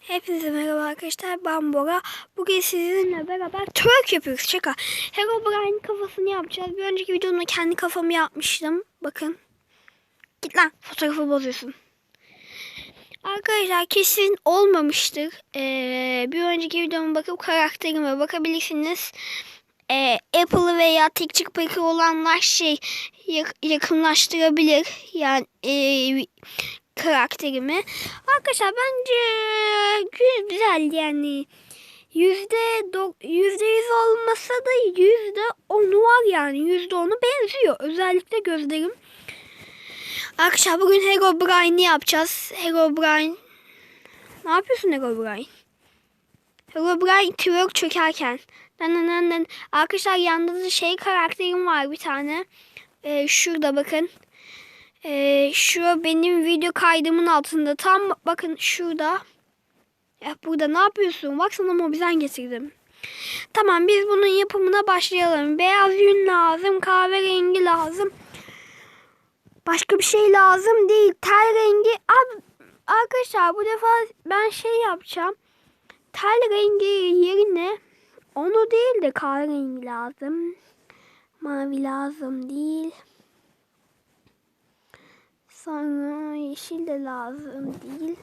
Hepinize merhaba arkadaşlar. Ben Bora. Bugün sizinle beraber twerk yapıyoruz. Şaka. Herobrine kafasını yapacağız. Bir önceki videomda kendi kafamı yapmıştım. Bakın. Git lan. Fotoğrafı bozuyorsun. Arkadaşlar kesin olmamıştır. Ee, bir önceki videoma bakıp karakterime bakabilirsiniz. Ee, Apple'ı veya TikTok olanlar şey yak- yakınlaştırabilir. Yani ee, karakterimi. Arkadaşlar bence güzel yani. Yüzde yüzde yüz olmasa da yüzde onu var yani. Yüzde onu benziyor. Özellikle gözlerim. Arkadaşlar bugün Herobrine'i yapacağız. Herobrine. Ne yapıyorsun Herobrine? Herobrine twerk çökerken. Nan nan nan nan. Arkadaşlar da şey karakterim var bir tane. Ee, şurada bakın. Ee, şu benim video kaydımın altında. Tam bakın şurada. Ya burada ne yapıyorsun? Bak sana mobizen getirdim. Tamam biz bunun yapımına başlayalım. Beyaz yün lazım. Kahverengi lazım. Başka bir şey lazım değil. Tel rengi. Abi, arkadaşlar bu defa ben şey yapacağım. Tel rengi yerine onu değil de kahverengi lazım. Mavi lazım değil. Sonra yeşil de lazım değil.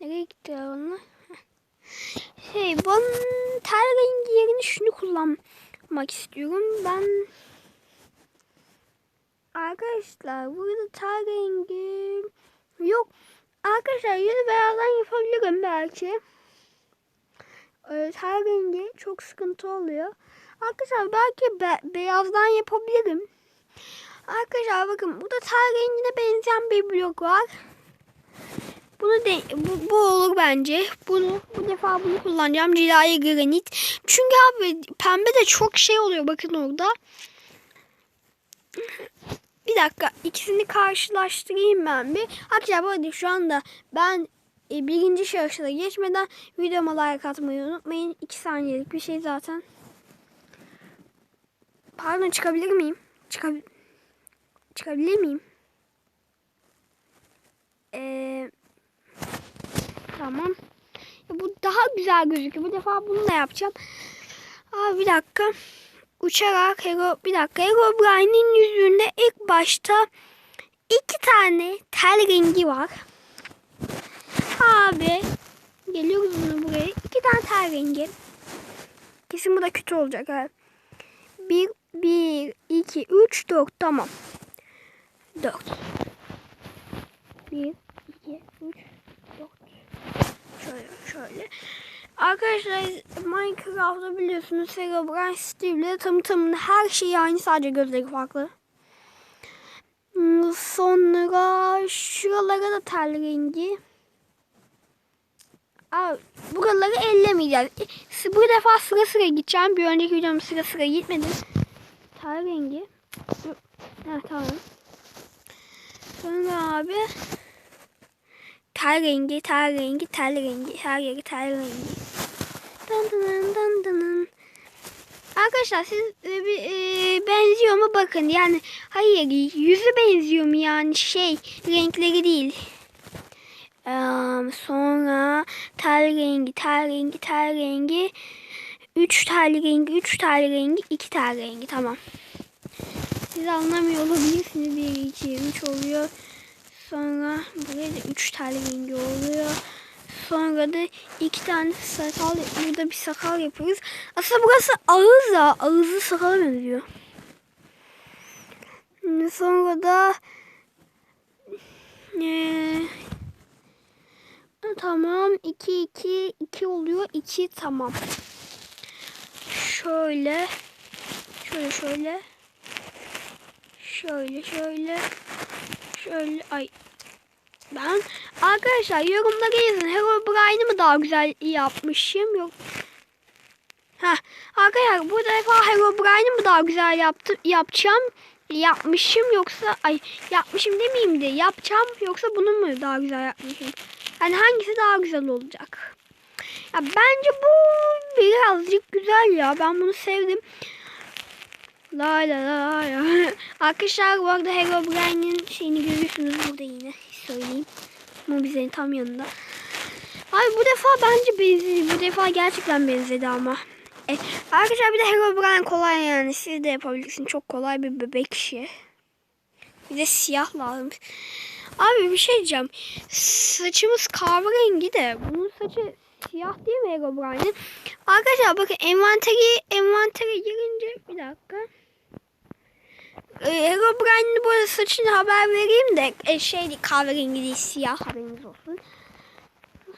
Nereye gitti onlar? Şey ben tel rengi yerine şunu kullanmak istiyorum. Ben Arkadaşlar burada tel rengi yok. Arkadaşlar yüzü beyazdan yapabilirim belki. Ee, tel rengi çok sıkıntı oluyor. Arkadaşlar belki be- beyazdan yapabilirim. Arkadaşlar bakın burada tel rengine benzeyen bir blok var. Bunu de, bu, bu olur bence. Bunu bu defa bunu kullanacağım. Cilaya granit. Çünkü abi pembe de çok şey oluyor bakın orada. Bir dakika ikisini karşılaştırayım ben bir. Arkadaşlar bu arada şu anda ben e, birinci şahısına geçmeden videoma like atmayı unutmayın. 2 saniyelik bir şey zaten. Pardon çıkabilir miyim? Çıkab çıkabilir miyim? Ee, tamam. Bu daha güzel gözüküyor. Bu defa bunu da yapacağım. Aa, bir dakika. Uçarak Hero, bir dakika. Herobrine'in yüzünde ilk başta iki tane tel rengi var. Abi geliyoruz bunu buraya. İki tane tel rengi. Kesin bu da kötü olacak. Ha. Bir, bir, iki, üç, dört. Tamam. Dört. Bir, iki, üç, dört. Şöyle, şöyle. Arkadaşlar Minecraft'ta biliyorsunuz Herobrine Steve'le tam tamına her şey aynı sadece gözleri farklı. Hmm, Sonra şuralara da tel rengi. Aa, buraları ellemeyeceğiz. E, Bu defa sıra sıra gideceğim. Bir önceki videom sıra sıra gitmedim. Tel rengi. Ha, tamam. Sonra abi tel rengi, tel rengi, tel rengi. Her yeri tel rengi. Dın dın dın dın. Arkadaşlar siz e, e, benziyor mu bakın yani hayır yüzü benziyor mu yani şey renkleri değil. Ee, sonra tel rengi tel rengi tel rengi 3 tel rengi 3 tel rengi 2 tel rengi tamam. Siz anlamıyor olabilirsiniz 1 2 3 oluyor. Sonra buraya da 3 tel rengi oluyor. Sonra da iki tane sakal, burada bir sakal yapıyoruz. Aslında burası ağız da, ağızlı sakala benziyor. Sonra da ee, tamam 2 2 2 oluyor. 2 tamam. Şöyle şöyle şöyle şöyle şöyle şöyle ay ben arkadaşlar yorumlara yazın. Herobrine'i mi daha güzel yapmışım yok. Ha arkadaşlar bu defa Herobrine'i mi daha güzel yaptım yapacağım yapmışım yoksa ay yapmışım demeyeyim de yapacağım yoksa bunu mu daha güzel yapmışım? Yani hangisi daha güzel olacak? Ya bence bu birazcık güzel ya. Ben bunu sevdim. La la la la. Arkadaşlar bu arada Herobrine'in şeyini görüyorsunuz burada yine söyleyeyim. Mobize'nin tam yanında. Abi bu defa bence benzedi. Bu defa gerçekten benzedi ama. E, arkadaşlar bir de Herobrine kolay yani. Siz de yapabilirsiniz. Çok kolay bir bebek işi. Bir de siyah lazım. Abi bir şey diyeceğim. Saçımız kahverengi de. Bunun saçı siyah değil mi Herobrine'in? Arkadaşlar bakın envanteri envantere girince bir dakika. Ee, Herobrine'in bu arada saçını haber vereyim de e, şey değil, kahverengi değil siyah haberiniz olsun.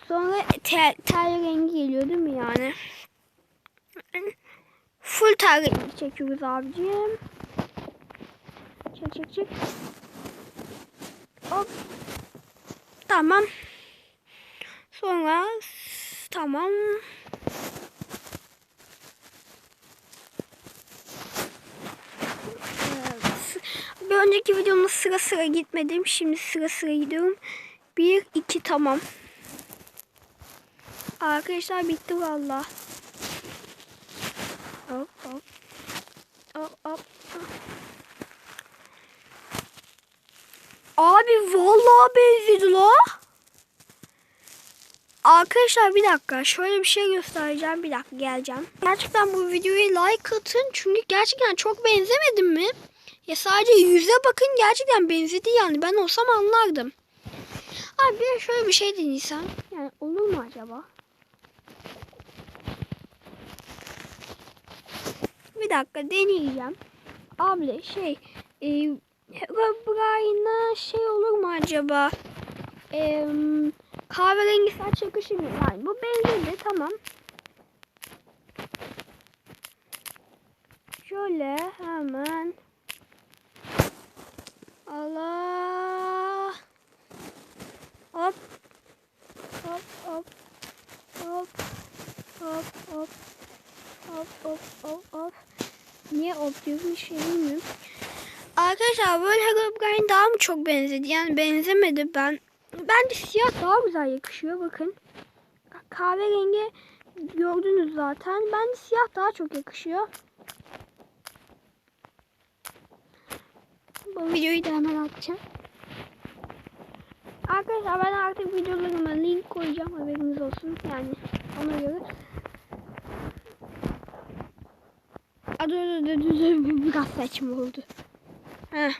Sonra ter, ter rengi geliyor değil mi yani? Full ter rengi çekiyoruz abicim. Çek çek çek. Hop. Tamam. Sonra tamam. Evet. Bir önceki videomda sıra sıra gitmedim. Şimdi sıra sıra gidiyorum. Bir, iki tamam. Arkadaşlar bitti valla. Hop hop. Hop hop. Abi vallahi benzedi la. Arkadaşlar bir dakika şöyle bir şey göstereceğim. Bir dakika geleceğim. Gerçekten bu videoya like atın. Çünkü gerçekten çok benzemedim mi? Ya sadece yüze bakın gerçekten benzedi yani. Ben olsam anlardım. Abi bir şöyle bir şey deneysem. Yani olur mu acaba? Bir dakika deneyeceğim. Abi şey e, Herobrine'a şey olur mu acaba? E, kahverengi saç yakışır mı? Yani bu benzedi tamam. Şöyle hemen. Allah. Hop. Hop hop. Hop. Hop hop. Hop hop hop hop. Niye hop diyorum bir şey bilmiyorum. Arkadaşlar böyle Herobrine daha mı çok benzedi? Yani benzemedi ben. Bence siyah daha güzel yakışıyor bakın. Kahverengi gördünüz zaten. Bence siyah daha çok yakışıyor. Bu videoyu da hemen atacağım. Arkadaşlar ben artık videolarıma link koyacağım haberiniz olsun. Yani ona göre. Biraz saçma oldu. Heh.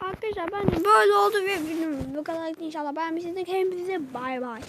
Arkadaşlar bence böyle oldu ve bu kadar inşallah beğenmişsiniz. Hepinize bay bay.